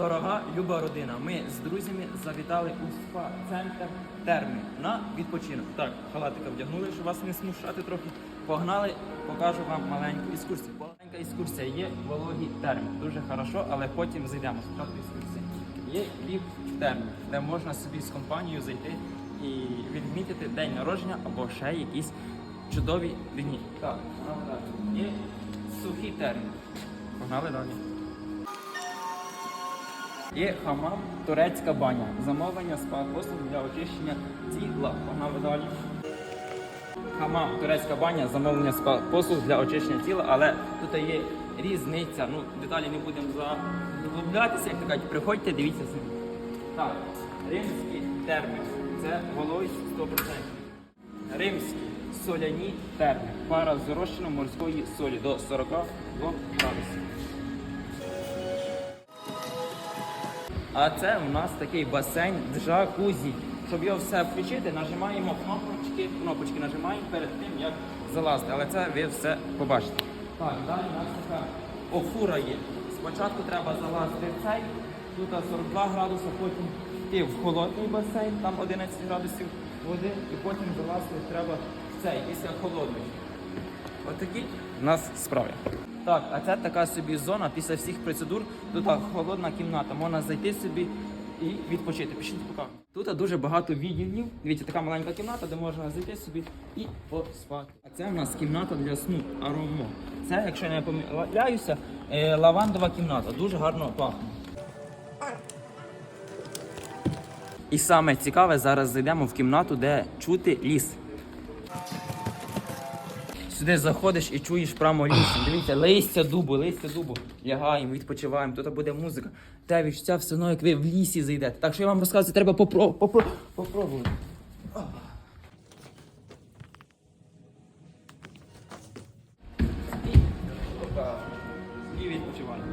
Дорога люба родина. Ми з друзями завітали у спа-центр терми на відпочинок. Так, халатика вдягнули, щоб вас не смущати трохи. Погнали, покажу вам маленьку екскурсію. Маленька екскурсія є вологі терми. Дуже хорошо, але потім зайдемо. Спочатку екскурсія. Є ліфт в терми, де можна собі з компанією зайти і відмітити день народження або ще якісь чудові дні. Так, далі. Є сухі терми. Погнали далі. Є хамам турецька баня. Замовлення спа послуг для очищення тіла. Погнали далі. Хамам турецька баня, замовлення спа послуг для очищення тіла, але тут є різниця. Ну, деталі не будемо заглублятися, як кажуть, приходьте, дивіться самі. Так, римські терми. Це вологість 100%. Римські соляні терми. Пара з морської солі до 42 градусів. А це у нас такий басейн джакузі. Щоб його все включити, нажимаємо кнопочки, кнопочки нажимаємо перед тим, як залазити. Але це ви все побачите. Так, далі у нас така офура є. Спочатку треба залазити в цей, тут 42 градуси, потім йти в холодний басейн, там 11 градусів води, і потім залазити треба в цей, після холодний. Отакі у нас справи. Так, а це така собі зона після всіх процедур. Тут так, холодна кімната. Можна зайти собі і відпочити. Пішіть покажу. Тут дуже багато відділів. Дивіться, така маленька кімната, де можна зайти собі і поспати. А це в нас кімната для сну аромо. Це, якщо я не помиляюся, е, лавандова кімната. Дуже гарно пахне. І саме цікаве, зараз зайдемо в кімнату, де чути ліс. Сюди заходиш і чуєш прямо ліс. Дивіться, листя дубу, листя дубу. Лягаємо, відпочиваємо, тут буде музика. Те відчуття все одно, як ви в лісі зайдете. Так що я вам розказую, треба попро... попро... попробувати. І відпочиваємо.